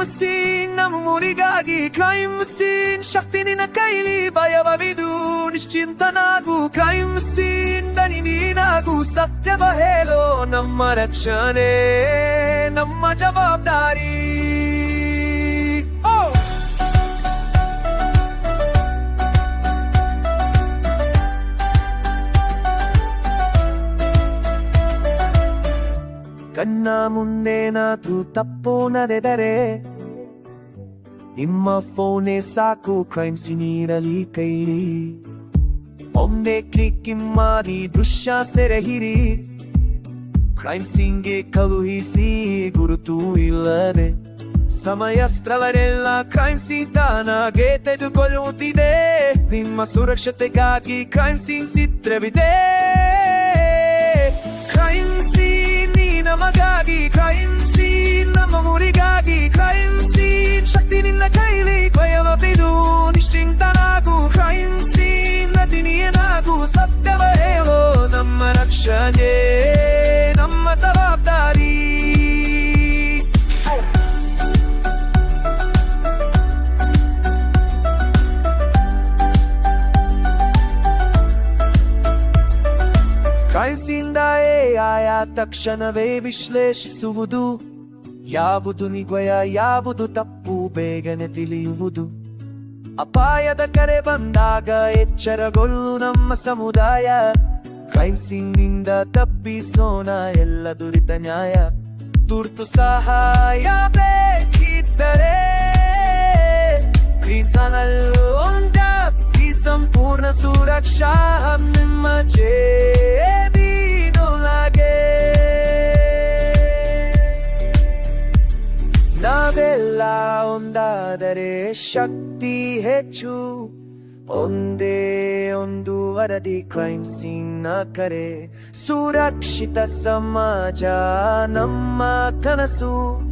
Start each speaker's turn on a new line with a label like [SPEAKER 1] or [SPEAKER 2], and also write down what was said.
[SPEAKER 1] Crime scene ನಮ್ಮೂರಿಗಾಗಿ crime scene ಶಕ್ತಿ ನಿನ್ನ ಕೈಲಿ ಭಯವಿದು ನಿಶ್ಚಿಂತನಾಗು. ಕ್ರೈಮ್ ಸೀನ್ ದನಿ ನೀನಾಗು. ಸತ್ಯವ ಹೇಳೋ ನಮ್ಮ ರಕ್ಷಣೆ, ನಮ್ಮ ಜವಾಬ್ದಾರಿ. ಕಣ್ಣ ಮುಂದೇನಾದ್ರೂ ತಪ್ಪು ನಡೆದರೆ ನಿಮ್ಮ ಫೋನೇ ಸಾಕು ಕ್ರೈಮ್ ಸಿನಿರಲಿ ಕೈಲಿ. ಒಮ್ಮೆ ಕ್ಲಿಕ್ ಮಾಡಿ ದೃಶ್ಯ ಸೆರೆಹಿರಿ. ಕ್ರೈಮ್ ಸಿಂಗ್ಗೆ ಕಳುಹಿಸಿ ಗುರುತು ಇಲ್ಲದೆ. ಸಮಯ ಸ್ಥಳವರೆಲ್ಲ ಕ್ರೈಮ್ ಸೀನ್ ತಾನಾಗೆ ತೆಗೆದುಕೊಳ್ಳುತ್ತಿದೆ. ನಿಮ್ಮ ಸುರಕ್ಷತೆಗಾಗಿ ಕ್ರೈಮ್ ಸೀನ್ ಚಿತ್ರವಿದೆ. ಕ್ರೈಸಿಂದ ಆಯಾ ತಕ್ಷಣವೇ ವಿಶ್ಲೇಷಿಸುವುದು. ಯಾವುದು ನಿಗ್ವಯ ಯಾವುದು ತಪ್ಪು ಬೇಗನೆ ತಿಳಿಯುವುದು. ಅಪಾಯದ ಕರೆ ಬಂದಾಗ ಎಚ್ಚರಗೊಳ್ಳು ನಮ್ಮ ಸಮುದಾಯ. ಕ್ರೈಮ್ನಿಂದ ತಪ್ಪಿಸೋಣ ಎಲ್ಲ ದುರಿತ ನ್ಯಾಯ. ತುರ್ತು ಸಹಾಯ ಬೇಕಿದ್ದರೆ ಕ್ರೀಸನಲ್ಲೂ ಉಂಟ, ಈ ಸಂಪೂರ್ಣ ಸುರಕ್ಷಾ ನಾವೆಲ್ಲ ಒಂದಾದರೆ ಶಕ್ತಿ ಹೆಚ್ಚು. ಒಂದೇ ಒಂದು ವರದಿ ಕ್ರೈಮ್ ಸೀನ್ ಕರೆ. ಸುರಕ್ಷಿತ ಸಮಾಜ ನಮ್ಮ ಕನಸು.